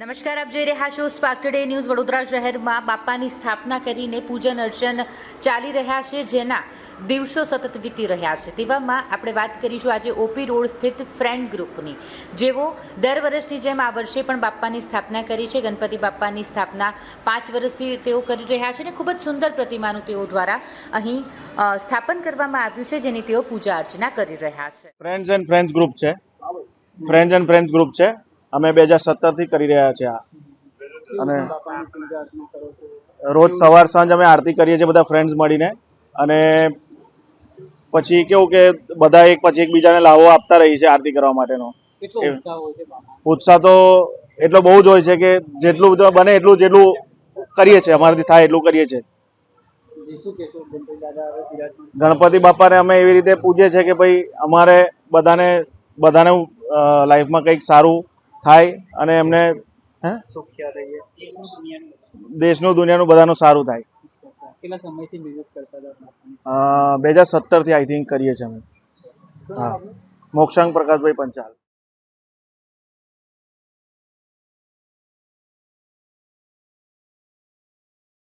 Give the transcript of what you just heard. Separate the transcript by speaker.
Speaker 1: નમસ્કાર, આપ જોઈ રહ્યા છો સ્પાર્ક ટુડે ન્યૂઝ વડોદરા શહેરમાં બાપાની સ્થાપના કરીને પૂજન અર્ચન ચાલી રહ્યા છે, જેના દિવસો સતત વીતી રહ્યા છે. તેવામાં આપણે વાત કરીશું આજે ઓપી રોડ સ્થિત ફ્રેન્ડ ગ્રુપની જેઓ દર વર્ષની જેમ આ વર્ષે પણ બાપાની સ્થાપના કરી છે. ગણપતિ બાપાની સ્થાપના પાંચ વર્ષથી તેઓ કરી રહ્યા છે અને ખૂબ જ સુંદર પ્રતિમાનું તેઓ દ્વારા અહીં સ્થાપન કરવામાં આવ્યું છે, જેની તેઓ પૂજા અર્ચના કરી રહ્યા છે.
Speaker 2: ફ્રેન્ડ્સ એન્ડ ફ્રેન્ડ્સ ગ્રુપ છે. ફ્રેન્ડ્સ એન્ડ ફ્રેન્ડ્સ ગ્રુપ છે. અમે બે હજાર સત્તરથી કરી રહ્યા છે આ. અને રોજ સવાર સાંજ અમે આરતી કરીએ છીએ બધા ફ્રેન્ડ્સ મળીને. અને પછી કેવું કે બધા એક પછી એકબીજાને લાવો આપતા રહીએ છીએ આરતી કરવા માટેનો.
Speaker 3: ઉત્સાહ છે
Speaker 2: તો એટલો બહુ જ હોય છે કે જેટલું બધું બને એટલું જેટલું કરીએ છીએ અમારાથી થાય એટલું કરીએ છીએ.
Speaker 3: ગણપતિ
Speaker 2: બાપાને અમે એવી રીતે પૂજે છે કે ભાઈ અમારે બધાને બધાને લાઈફમાં કંઈક સારું થાય અને એમને
Speaker 3: દેશનું દુનિયાનું
Speaker 2: બધાનું સારું થાય.
Speaker 3: કેટલા સમયથી મહેનત કરતા હતા?
Speaker 2: બે હજાર સત્તરથી આઈ થિંક કરીએ છીએ અમે. હા. મોક્ષાંગ પ્રકાશભાઈ પંચાલ.